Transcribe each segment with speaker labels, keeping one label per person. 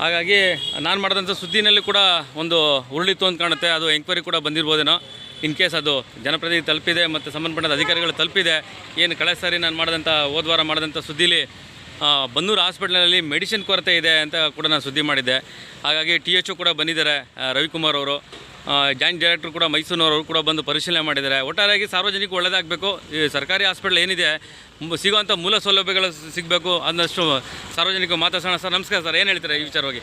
Speaker 1: ಹಾಗಾಗಿ ನಾನು ಮಾಡಿದಂಥ ಸುದ್ದಿನಲ್ಲಿ ಕೂಡ ಒಂದು ಉರುಳಿತ್ತು ಅಂತ ಕಾಣುತ್ತೆ. ಅದು ಎಂಕ್ವೈರಿ ಕೂಡ ಬಂದಿರ್ಬೋದೇನೋ. ಇನ್ ಕೇಸ್ ಅದು ಜನಪ್ರತಿನಿಧಿ ತಲುಪಿದೆ ಮತ್ತು ಸಂಬಂಧಪಟ್ಟ ಅಧಿಕಾರಿಗಳು ತಲುಪಿದೆ. ಏನು ಕಳೆದ ಸಾರಿ ನಾನು ಮಾಡಿದಂಥ ಹೋದ ವಾರ ಮಾಡಿದಂಥ ಸುದ್ದಿಲಿ ಬನ್ನೂರು ಹಾಸ್ಪಿಟ್ಲಲ್ಲಿ ಮೆಡಿಸಿನ್ ಕೊರತೆ ಇದೆ ಅಂತ ಕೂಡ ನಾನು ಸುದ್ದಿ ಮಾಡಿದ್ದೆ. ಹಾಗಾಗಿ ಟಿ ಎಚ್ ಕೂಡ ಬಂದಿದ್ದಾರೆ ರವಿಕುಮಾರ್ ಅವರು. ಜಾಯಿಂಟ್ ಡೈರೆಕ್ಟರ್ ಕೂಡ ಮೈಸೂರಿನವರು ಕೂಡ ಬಂದು ಪರಿಶೀಲನೆ ಮಾಡಿದ್ದಾರೆ. ಒಟ್ಟಾರೆಯಾಗಿ ಸಾರ್ವಜನಿಕ ಒಳ್ಳೆಯದಾಗಬೇಕು ಈ ಸರ್ಕಾರಿ ಹಾಸ್ಪಿಟ್ಲ್ ಏನಿದೆ ಸಿಗುವಂಥ ಮೂಲ ಸೌಲಭ್ಯಗಳು ಸಿಗಬೇಕು ಅನ್ನಷ್ಟು ಸಾರ್ವಜನಿಕ ಮಾತಾಡ್ಸೋಣ. ಸರ್, ನಮಸ್ಕಾರ ಸರ್, ಏನು ಹೇಳ್ತೀರಾ ಈ ವಿಚಾರವಾಗಿ?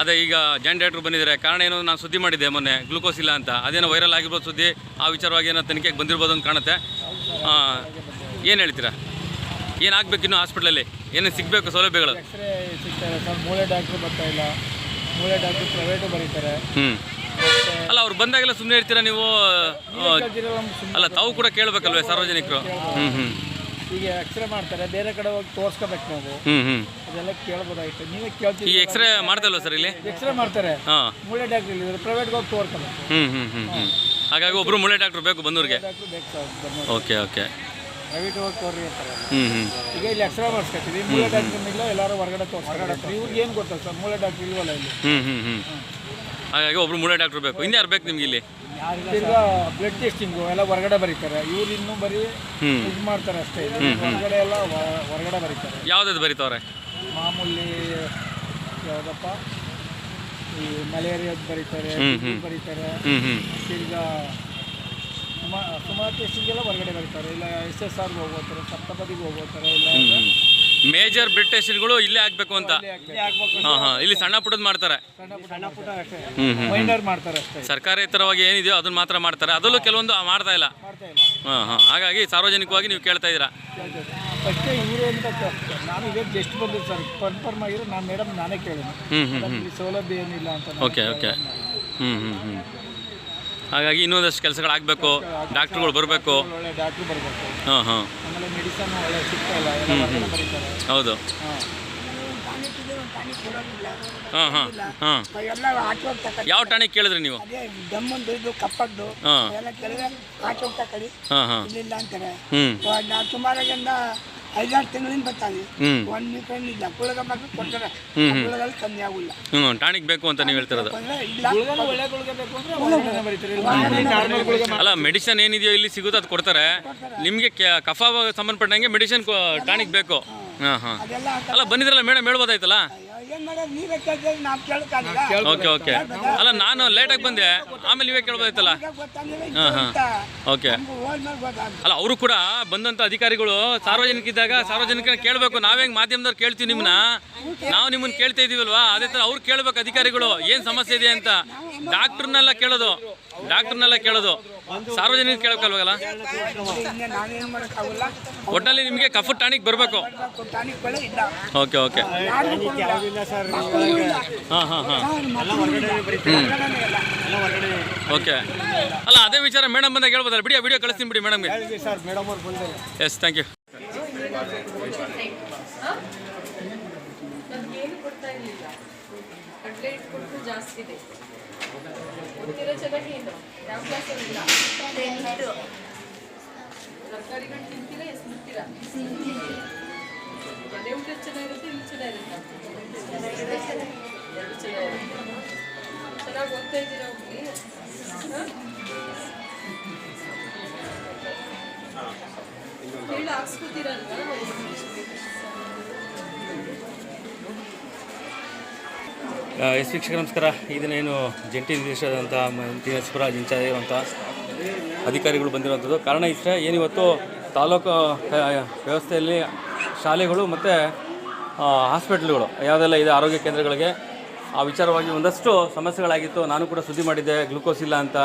Speaker 1: ಅದೇ, ಈಗ ಜಾಯಿಂಟ್ ಡೈರೆಕ್ಟರ್ ಬಂದಿದ್ದಾರೆ. ಕಾರಣ ಏನೋ? ನಾನು ಸುದ್ದಿ ಮಾಡಿದ್ದೆ ಮೊನ್ನೆ ಗ್ಲೂಕೋಸ್ ಇಲ್ಲ ಅಂತ. ಅದೇನೋ ವೈರಲ್ ಆಗಿರ್ಬೋದು ಸುದ್ದಿ. ಆ ವಿಚಾರವಾಗಿ ಏನೋ ತನಿಖೆಗೆ ಬಂದಿರ್ಬೋದು ಅಂತ ಕಾಣುತ್ತೆ. ಏನು ಹೇಳ್ತೀರಾ? ಏನಾಗಬೇಕು ಇನ್ನು ಹಾಸ್ಪಿಟ್ಲಲ್ಲಿ ಏನೇನು ಸಿಗಬೇಕು ಸೌಲಭ್ಯಗಳು?
Speaker 2: ಮೂಳೆ ಡಾಕ್ಟ್ರು ಬರ್ತಾ ಇಲ್ಲ. ಮೂಳೆ ಡಾಕ್ಟ್ರು ಪ್ರೈವೇಟು ಬರೀತಾರೆ.
Speaker 1: ಹ್ಞೂ ಅಲ್ಲ ಅವ್ರು ಬಂದಾಗೆಲ್ಲ ಸುಮ್ಮನೆ ಇರ್ತೀರಾ ನೀವು? ಅಲ್ಲ ತಾವು ಕೂಡ ಕೇಳಬೇಕಲ್ವೇ ಸಾರ್ವಜನಿಕರು? ಹ್ಞೂ ಹ್ಞೂ
Speaker 2: ಈಗ ಎಕ್ಸ್ರೇ ಮಾಡ್ತಾರೆ. ಬೇರೆ ಕಡೆ ಹೋಗಿ ತೋರಿಸ್ಕೋಬೇಕು ನಾವು.
Speaker 1: ಹ್ಞೂ ಹ್ಞೂ
Speaker 2: ಅದೆಲ್ಲ ಕೇಳ್ಬೋದಾಗಿತ್ತು ನೀವೇ
Speaker 1: ಈ
Speaker 2: ಕೇಳ್ತೀವಿ
Speaker 1: ಎಕ್ಸ್ರೇ ಮಾಡ್ತಲ್ವ ಸರ್ ಇಲ್ಲಿ?
Speaker 2: ಎಕ್ಸ್ರೇ ಮಾಡ್ತಾರೆ.
Speaker 1: ಹಾಂ.
Speaker 2: ಮೂಳೆ ಡಾಕ್ಟ್ರ್ ಇಲ್ಲಿ ಪ್ರೈವೇಟ್ಗೆ ಹೋಗಿ ತೋರ್ಕೋಬೇಕು.
Speaker 1: ಹ್ಞೂ ಹ್ಞೂ ಹ್ಞೂ ಹ್ಞೂ ಹಾಗಾಗಿ ಒಬ್ಬರು ಮೂಳೆ ಡಾಕ್ಟ್ರು ಬೇಕು ಬಂದವ್ರಿಗೆ?
Speaker 2: ಡಾಕ್ಟ್ರು ಬೇಕು ಸರ್
Speaker 1: ಓಕೆ ಓಕೆ.
Speaker 2: ಪ್ರೈವೇಟ್ ಹೋಗಿ ತೋರಿ ಅಂತಾರೆ
Speaker 1: ಹ್ಞೂ ಹ್ಞೂ
Speaker 2: ಈಗ ಇಲ್ಲಿ ಎಕ್ಸ್ರೇ ಮಾಡಿಸ್ಕೊತೀವಿ. ಮೂಳೆ ಡಾಕ್ಟ್ರ್ ಇಲ್ಲ ಎಲ್ಲರೂ ಹೊರಗಡೆ ತೋರಿಸ್ತಾರೆ ಇವ್ರಿಗೆ ಏನು ಗೊತ್ತಾ ಸರ್? ಮೂಳೆ ಡಾಕ್ಟ್ರ್ ಇಲ್ವಲ್ಲ ಇಲ್ಲಿ?
Speaker 1: ಹ್ಞೂ ಹ್ಞೂ ಹ್ಞೂ ಹಾಗಾಗಿ ಒಬ್ರು ಮೂಳೆ ಡಾಕ್ಟ್ರ್ ಬೇಕು. ಇನ್ಯಾರು ಬೇಕು ನಿಮ್ಗೆ ಇಲ್ಲಿ?
Speaker 2: ಈಗ ಬ್ಲಡ್ ಟೆಸ್ಟಿಂಗು ಎಲ್ಲ ಹೊರಗಡೆ ಬರೀತಾರೆ. ಇವ್ರು ಇನ್ನೂ ಬರೀ ಇದು ಮಾಡ್ತಾರೆ ಅಷ್ಟೇ. ಹೊರಗಡೆ ಎಲ್ಲ ಹೊರಗಡೆ ಬರೀತಾರೆ.
Speaker 1: ಯಾವ್ದು ಬರೀತವ್ರೆ?
Speaker 2: ಮಾಮೂಲಿ ಯಾವುದಪ್ಪ? ಈ ಮಲೇರಿಯಾದ ಬರೀತಾರೆ. ಬರೀತಾರೆ. ತಿರ್ಗಾ ಸುಮಾ ಸುಮಾರು ಟೆಸ್ಟಿಗೆಲ್ಲ ಹೊರಗಡೆ ಬರ್ತಾರೆ. ಇಲ್ಲ ಎಸ್ ಎಸ್ ಆರ್ಗೆ ಹೋಗೋತಾರೆ ಸಪ್ತಪದಿಗೆ ಹೋಗ್ಬೋತಾರೆ ಇಲ್ಲ
Speaker 1: ಮೇಜರ್ ಬ್ಲಡ್ ಟೆಸ್ಟ್ಗಳು ಇಲ್ಲೇ ಆಗಬೇಕು ಅಂತ. ಹಾಂ ಹಾಂ. ಇಲ್ಲಿ ಸಣ್ಣ ಪುಟ್ಟದ್ದು ಮಾಡ್ತಾರೆ.
Speaker 2: ಸಣ್ಣ ಪುಟ್ಟ ಅಷ್ಟೇ. ಮೈನರ್ ಮಾಡ್ತಾರೆ ಅಷ್ಟೇ.
Speaker 1: ಸರ್ಕಾರೇತರವಾಗಿ ಏನಿದೆಯೋ ಅದನ್ನ ಮಾತ್ರ ಮಾಡ್ತಾರೆ. ಅದರಲ್ಲೂ ಕೆಲವೊಂದು ಮಾಡ್ತಾ ಇಲ್ಲ.
Speaker 2: ಮಾಡ್ತಾ ಇಲ್ಲ.
Speaker 1: ಹಾಂ ಹಾಂ. ಹಾಗಾಗಿ ಸಾರ್ವಜನಿಕವಾಗಿ ನೀವು ಕೇಳ್ತಾ ಇದ್ದೀರಾ?
Speaker 2: ಫಸ್ಟೇ ಇವರು ಅಂತ ಕ- ನಾನು ಇದೇ ಜಸ್ಟ್ ಬಂದಿದ್ದು ಸರ್. ಕನ್ಫರ್ಮ್ ಆಗಿರೋ ನಾನು ಮೇಡಮ್ ನಾನೇ ಕೇಳಿದೆ.
Speaker 1: ಹ್ಞೂ ಹ್ಞೂ
Speaker 2: ಸೌಲಭ್ಯ ಏನಿಲ್ಲ ಅಂತ ನಾನು
Speaker 1: ಓಕೆ ಓಕೆ. ಹ್ಞೂ ಹ್ಞೂ ಹ್ಞೂ ಹಾಗಾಗಿ ಇನ್ನೊಂದಷ್ಟು ಕೆಲಸಗಳಾಗಬೇಕು ಡಾಕ್ಟ್ರುಗಳು ಬರಬೇಕು.
Speaker 2: ಡಾಕ್ಟ್ರು ಬರಬೇಕು
Speaker 1: ಹಾಂ ಹಾಂ.
Speaker 2: ಆಮೇಲೆ ಮೆಡಿಸನ್ ಒಳ್ಳೆ ಹೊರಗಡೆ ಬರೀತಾರೆ
Speaker 1: ಹೌದು.
Speaker 2: ಹಾಂ
Speaker 1: ಹಾಂ ಹಾಂ. ಯಾವ ಟಾಣಿಕ್ ಕೇಳಿದ್ರಿ ನೀವು?
Speaker 3: ದಮ್ಮಂದು ಇದು ಕಪ್ಪದ್ದು
Speaker 1: ಹಾಂ.
Speaker 3: ಎಲ್ಲ ಕೇಳಿದ್ರೆ
Speaker 1: ಹಾಂ ಹ್ಞೂ
Speaker 3: ಐದಾರು ತಿಂಗಳಿಂದ ಬರ್ತಾನೆ.
Speaker 1: ಹ್ಞೂ
Speaker 3: ಒಂದು ಮೀಟರ್ ಇಲ್ಲ. ಗುಳಗ ಮಾತ್ರ ಕೊಡ್ತಾರೆ.
Speaker 1: ಹ್ಮ್, ಹ್ಮ್.
Speaker 3: ಗುಳಗಲ್ಲಿ ಕಮ್ಮಿ ಆಗಿಲ್ಲ
Speaker 1: ಹ್ಞೂ ಟಾಣಿಕ್ ಬೇಕು ಅಂತ ನೀವು ಹೇಳ್ತಿರೋದು. ಅಲ್ಲ ಮೆಡಿಸನ್ ಏನಿದೆಯೋ ಇಲ್ಲಿ ಸಿಗುತ್ತೆ ಅದು ಕೊಡ್ತಾರೆ. ನಿಮಗೆ ಕಫ ಸಂಬಂಧಪಟ್ಟಂಗೆ ಮೆಡಿಸಿನ್ ಟಾನಿಕ್ ಬೇಕು. ಹಾಂ. ಹಾಂ ಅಲ್ಲ ಬಂದಿದ್ರಲ್ಲ ಮೇಡಮ್ ಹೇಳ್ಬೋದಾಯ್ತಲ್ಲ? Okay okay. ಅಲ್ಲ ನಾನು ಲೇಟಾಗಿ ಬಂದೆ. ಆಮೇಲೆ ನೀವೇ ಕೇಳ್ಬೋದಾಯ್ತಲ್ಲ? ಹಾಂ ಹಾಂ. ಓಕೆ. ಅಲ್ಲ ಅವರು ಕೂಡ ಬಂದಂಥ ಅಧಿಕಾರಿಗಳು ಸಾರ್ವಜನಿಕ ಇದ್ದಾಗ ಸಾರ್ವಜನಿಕನ ಕೇಳಬೇಕು. ನಾವು ಹೆಂಗೆ ಮಾಧ್ಯಮದವ್ರು ಕೇಳ್ತೀವಿ ನಿಮ್ಮನ್ನ ನಾವು ನಿಮ್ಮನ್ನ ಕೇಳ್ತಾ ಇದೀವಲ್ವಾ? ಅದೇ ಥರ ಅವ್ರು ಕೇಳಬೇಕು ಅಧಿಕಾರಿಗಳು. ಏನು ಸಮಸ್ಯೆ ಇದೆ ಅಂತ? ಡಾಕ್ಟ್ರನ್ನೆಲ್ಲ ಕೇಳೋದು. ಡಾಕ್ಟ್ರನ್ನೆಲ್ಲ ಕೇಳೋದು. ಸಾರ್ವಜನಿಕ
Speaker 3: ಕೇಳಬೇಕಲ್ವಾಗಲ್ಲ
Speaker 1: ಒಟ್ಟಲ್ಲಿ ನಿಮಗೆ ಕಫ ಟಾನಿಕ್ ಬರಬೇಕು. Okay okay. ಹಾಂ ಹಾಂ ಹಾಂ. ಓಕೆ. ಅಲ್ಲ, ಅದೇ ವಿಚಾರ ಮೇಡಮ್ ಬಂದಾಗ ಹೇಳ್ಬೋದಲ್ಲ? ಬಿಡಿ ವಿಡಿಯೋ ಕಳಿಸ್ತೀನಿ ಬಿಡಿ ಮೇಡಮ್ಗೆ. ಎಸ್ ಥ್ಯಾಂಕ್ ಯು
Speaker 4: ಜಾಸ್ತಿ ಇದೆ ಗೊತ್ತಿರೋ ಚೆನ್ನಾಗಿ ಏನು ಯಾವ ಕ್ಲಾಸಲ್ಲಿ ಇಲ್ಲ? ತರಕಾರಿಗಳು ತಿಂತೀರಾ ಎಷ್ಟು ತಿಂತೀರಾ ಮನೆ ಊಟ ಚೆನ್ನಾಗಿರುತ್ತೆ ಇಲ್ಲಿ ಚೆನ್ನಾಗಿರುತ್ತೆ ಎರಡು ಚೆನ್ನಾಗಿರುತ್ತೆ. ಚೆನ್ನಾಗಿ ಓದ್ತಾ ಇದ್ದೀರಾ ಹೋಗಿ ಹೇಳಿ ಹಾಕ್ಸ್ಕೊತೀರಲ್ವಾ?
Speaker 1: ಎಸ್ ವೀಕ್ಷಕ ನಮಸ್ಕಾರ. ಇದನ್ನೇನು ಜಂಟಿ ನಿರ್ದೇಶಕರಾದಂಥ ಇಂಚಾರ್ಜ್ ಇರುವಂಥ ಅಧಿಕಾರಿಗಳು ಬಂದಿರುವಂಥದ್ದು ಕಾರಣ ಇಷ್ಟೇ ಏನಿವತ್ತು ತಾಲೂಕು ವ್ಯವಸ್ಥೆಯಲ್ಲಿ ಶಾಲೆಗಳು ಮತ್ತು ಹಾಸ್ಪಿಟ್ಲ್ಗಳು, ಯಾವುದೆಲ್ಲ ಇದೆ ಆರೋಗ್ಯ ಕೇಂದ್ರಗಳಿಗೆ, ಆ ವಿಚಾರವಾಗಿ ಒಂದಷ್ಟು ಸಮಸ್ಯೆಗಳಾಗಿತ್ತು. ನಾನು ಕೂಡ ಸುದ್ದಿ ಮಾಡಿದ್ದೆ, ಗ್ಲುಕೋಸ್ ಇಲ್ಲ ಅಂತ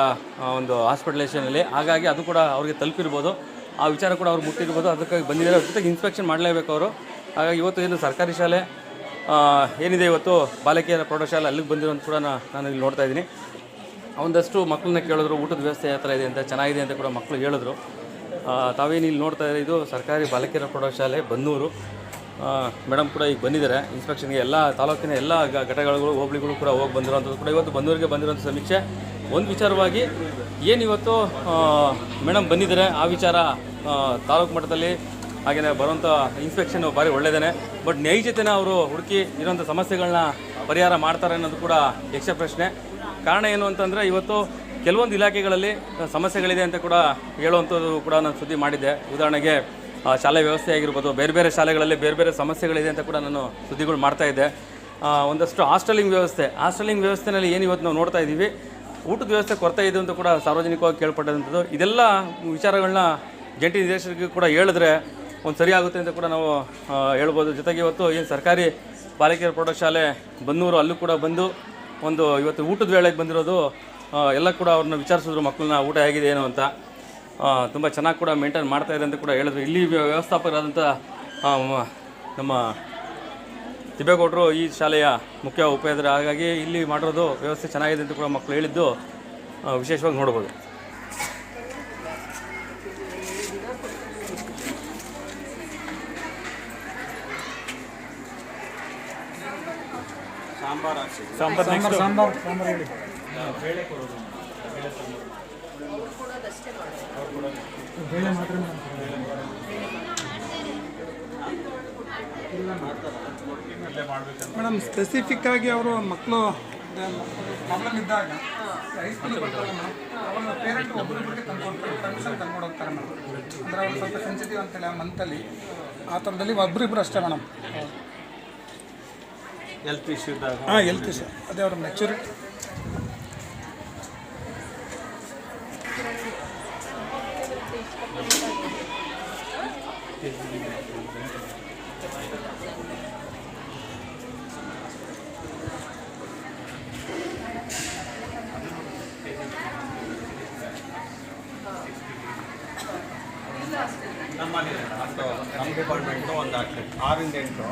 Speaker 1: ಒಂದು ಹಾಸ್ಪಿಟಲೈಸೇಷನಲ್ಲಿ ಹಾಗಾಗಿ ಅದು ಕೂಡ ಅವ್ರಿಗೆ ತಲುಪಿರ್ಬೋದು. ಆ ವಿಚಾರ ಕೂಡ ಅವ್ರು ಮುಟ್ಟಿರ್ಬೋದು. ಅದಕ್ಕಾಗಿ ಬಂದಿದ್ದಾರೆ. ಜೊತೆಗೆ ಇನ್ಸ್ಪೆಕ್ಷನ್ ಮಾಡಲೇಬೇಕು ಅವರು. ಹಾಗಾಗಿ ಇವತ್ತು ಏನು ಸರ್ಕಾರಿ ಶಾಲೆ ಏನಿದೆ ಇವತ್ತು ಬಾಲಕಿಯರ ಪ್ರೌಢಶಾಲೆ ಅಲ್ಲಿಗೆ ಬಂದಿರೋದು ಕೂಡ ನಾನು ಇಲ್ಲಿ ನೋಡ್ತಾ ಇದ್ದೀನಿ. ಒಂದಷ್ಟು ಮಕ್ಕಳನ್ನ ಕೇಳಿದ್ರು, ಊಟದ ವ್ಯವಸ್ಥೆ ಯಾವ ಥರ ಇದೆ ಅಂತ, ಚೆನ್ನಾಗಿದೆ ಅಂತ ಕೂಡ ಮಕ್ಕಳು ಹೇಳಿದ್ರು. ತಾವೇನು ಇಲ್ಲಿ ನೋಡ್ತಾ ಇದ್ದಾರೆ? ಇದು ಸರ್ಕಾರಿ ಬಾಲಕಿಯರ ಪ್ರೌಢಶಾಲೆ, ಬನ್ನೂರು. ಮೇಡಮ್ ಕೂಡ ಈಗ ಬಂದಿದ್ದಾರೆ. ಇನ್ಸ್ಪೆಕ್ಷನ್ಗೆ ಎಲ್ಲ ತಾಲೂಕಿನ ಎಲ್ಲ ಘಟಕಗಳು, ಹೋಬಳಿಗಳು ಕೂಡ ಹೋಗಿ ಬಂದಿರೋಂಥದ್ದು ಕೂಡ ಇವತ್ತು ಬಂದೂರಿಗೆ ಬಂದಿರೋಂಥ ಸಮೀಕ್ಷೆ. ಒಂದು ವಿಚಾರವಾಗಿ ಏನಿವತ್ತು ಮೇಡಮ್ ಬಂದಿದ್ದಾರೆ? ಆ ವಿಚಾರ ತಾಲೂಕು ಮಟ್ಟದಲ್ಲಿ ಹಾಗೆಯೇ ಬರುವಂಥ ಇನ್ಸ್ಪೆಕ್ಷನ್ ಭಾರಿ ಒಳ್ಳೆಯದೇ ಬಟ್ ನೈಜತೆನ ಅವರು ಹುಡುಕಿ ಇರೋಂಥ ಸಮಸ್ಯೆಗಳನ್ನ ಪರಿಹಾರ ಮಾಡ್ತಾರೆ ಅನ್ನೋದು ಕೂಡ ಯಕ್ಷ ಪ್ರಶ್ನೆ. ಕಾರಣ ಏನು ಅಂತಂದರೆ ಇವತ್ತು ಕೆಲವೊಂದು ಇಲಾಖೆಗಳಲ್ಲಿ ಸಮಸ್ಯೆಗಳಿದೆ ಅಂತ ಕೂಡ ಹೇಳುವಂಥದ್ದು ಕೂಡ ನಾನು ಸುದ್ದಿ ಮಾಡಿದ್ದೆ. ಉದಾಹರಣೆಗೆ ಶಾಲೆ ವ್ಯವಸ್ಥೆ ಆಗಿರ್ಬೋದು, ಬೇರೆ ಬೇರೆ ಶಾಲೆಗಳಲ್ಲಿ ಬೇರೆ ಬೇರೆ ಸಮಸ್ಯೆಗಳಿದೆ ಅಂತ ಕೂಡ ನಾನು ಸುದ್ದಿಗಳು ಮಾಡ್ತಾ ಇದ್ದೆ. ಒಂದಷ್ಟು ಹಾಸ್ಟೆಲಿಂಗ್ ವ್ಯವಸ್ಥೆ. ಹಾಸ್ಟೆಲಿಂಗ್ ವ್ಯವಸ್ಥೆನಲ್ಲಿ ಏನು ಇವತ್ತು ನಾವು ನೋಡ್ತಾ ಇದ್ದೀವಿ ಊಟದ ವ್ಯವಸ್ಥೆ ಕೊರತೆ ಇದೆ ಅಂತ ಕೂಡ ಸಾರ್ವಜನಿಕವಾಗಿ ಕೇಳ್ಪಟ್ಟಂಥದ್ದು. ಇದೆಲ್ಲ ವಿಚಾರಗಳನ್ನ ಜಂಟಿ ನಿರ್ದೇಶಕರಿಗೆ ಕೂಡ ಹೇಳಿದ್ರೆ ಒಂದು ಸರಿಯಾಗುತ್ತೆ ಅಂತ ಕೂಡ ನಾವು ಹೇಳ್ಬೋದು. ಜೊತೆಗೆ ಇವತ್ತು ಏನು ಸರ್ಕಾರಿ ಬಾಲಕಿಯರ ಪ್ರೌಢಶಾಲೆ ಬನ್ನೂರು ಅಲ್ಲೂ ಕೂಡ ಬಂದು ಒಂದು ಇವತ್ತು ಊಟದ ವೇಳೆಗೆ ಬಂದಿರೋದು ಎಲ್ಲ ಕೂಡ ಅವ್ರನ್ನ ವಿಚಾರಿಸಿದ್ರು ಮಕ್ಕಳನ್ನ ಊಟ ಆಗಿದೆ ಏನು ಅಂತ. ತುಂಬ ಚೆನ್ನಾಗಿ ಕೂಡ ಮೇಂಟೈನ್ ಮಾಡ್ತಾ ಇದೆ ಅಂತ ಕೂಡ ಹೇಳಿದ್ರು. ಇಲ್ಲಿ ವ್ಯ- ವ್ಯವಸ್ಥಾಪಕರಾದಂಥ ನಮ್ಮ ತಿಬ್ಬೇಗೌಡರು ಈ ಶಾಲೆಯ ಮುಖ್ಯ ಉಪೇಂದ್ರ ಹಾಗಾಗಿ ಇಲ್ಲಿ ಮಾಡಿರೋದು ವ್ಯವಸ್ಥೆ ಚೆನ್ನಾಗಿದೆ ಅಂತ ಕೂಡ ಮಕ್ಕಳು ಹೇಳಿದ್ದು ವಿಶೇಷವಾಗಿ ನೋಡ್ಬೋದು.
Speaker 3: ಸಾಂಬಾರ್
Speaker 2: ಸಾಂಬಾರ್ ಸಾಂಬಾರ್ ಸಾಂಬಾರ್ ಹೇಳಿ. ಬೇಳೆ ಮಾತ್ರ ಮೇಡಮ್ ಸ್ಪೆಸಿಫಿಕ್ ಆಗಿ ಅವರು ಮಕ್ಕಳು ಪ್ರಾಬ್ಲಮ್ ಇದ್ದಾಗ ಅವ್ರ ಬರ್ತಾರೆ ಮೇಡಮ್ ಅವನ ಪೇರೆಂಟ್ ಒಬ್ಬರಿಗೆ ತಂದ್ಕೊಡ್ತಾರೆ ಪರ್ಮಿಷನ್ ತಂದ್ಕೊಂಡು ಹೋಗ್ತಾರೆ ಮೇಡಮ್. ಅಂದರೆ ಅವ್ರು ಸ್ವಲ್ಪ ಸೆನ್ಸಿಟಿವ್ ಅಂತೇಳಿ ಆ ಮಂತಲ್ಲಿ ಆ ಥರದಲ್ಲಿ ಒಬ್ಬರಿಬ್ಬರು ಅಷ್ಟೇ ಮೇಡಮ್.
Speaker 3: ಹೆಲ್ತ್ ಇಶ್ಯೂ ಇದ್ದಾಗ
Speaker 2: ಹಾಂ ಹೆಲ್ತ್ ಇಶ್ಯೂ ಅದೇ ಅವ್ರ ಮೆಚುರಿಟಿ
Speaker 3: ನಮ್ಮಲ್ಲಿ ನಮ್ಮ ಡಿಪಾರ್ಟ್ಮೆಂಟು ಒಂದು ಹಾಕ್ಲಿ ಆರಿಂದ ಎಂಟು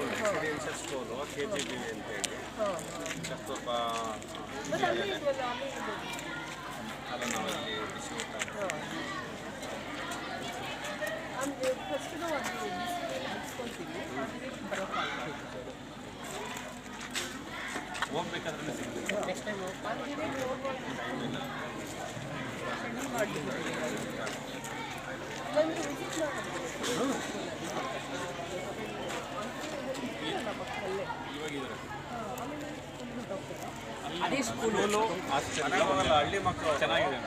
Speaker 3: residential school K G B ಅಂತೇಳಿ ಸ್ವಲ್ಪ ಅಲ್ಲ ನಾವು ಇಲ್ಲಿ ಬಿಸಿ ಊಟ
Speaker 4: ಫಸ್ಟ್ ನಾವು ಅದು ಇಸ್ಕೊಳ್ತೀವಿ
Speaker 3: ಹೋಗ್ಬೇಕಾದ್ರೆ ಸಿಗ್ತದೆ
Speaker 4: ಅದೇ ಸ್ಕೂಲು
Speaker 3: ಹಳ್ಳಿ ಮಕ್ಕಳು ಚೆನ್ನಾಗಿದೆ.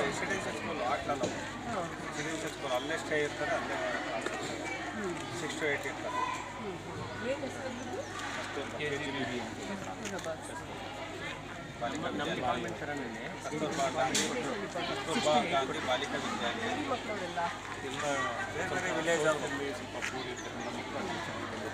Speaker 3: Residential school hostel residential school ಅಲ್ಲೇ ಸ್ಟೇ ಇರ್ತಾರೆ ಅಲ್ಲೇ ಸಿಕ್ಸ್ ಟು ಏಯ್ಟ್ ಇರ್ತಾರೆ. K G B Balika Vidyalaya Kasturba Gandhi Kasturba Gandhi Balika Vidyalaya ಬೇರೆ ವಿಲೇಜ್ ಅಲ್ಲಿ ಸ್ವಲ್ಪ ಪೂರ್ ಇರ್ತಕ್ಕಂಥ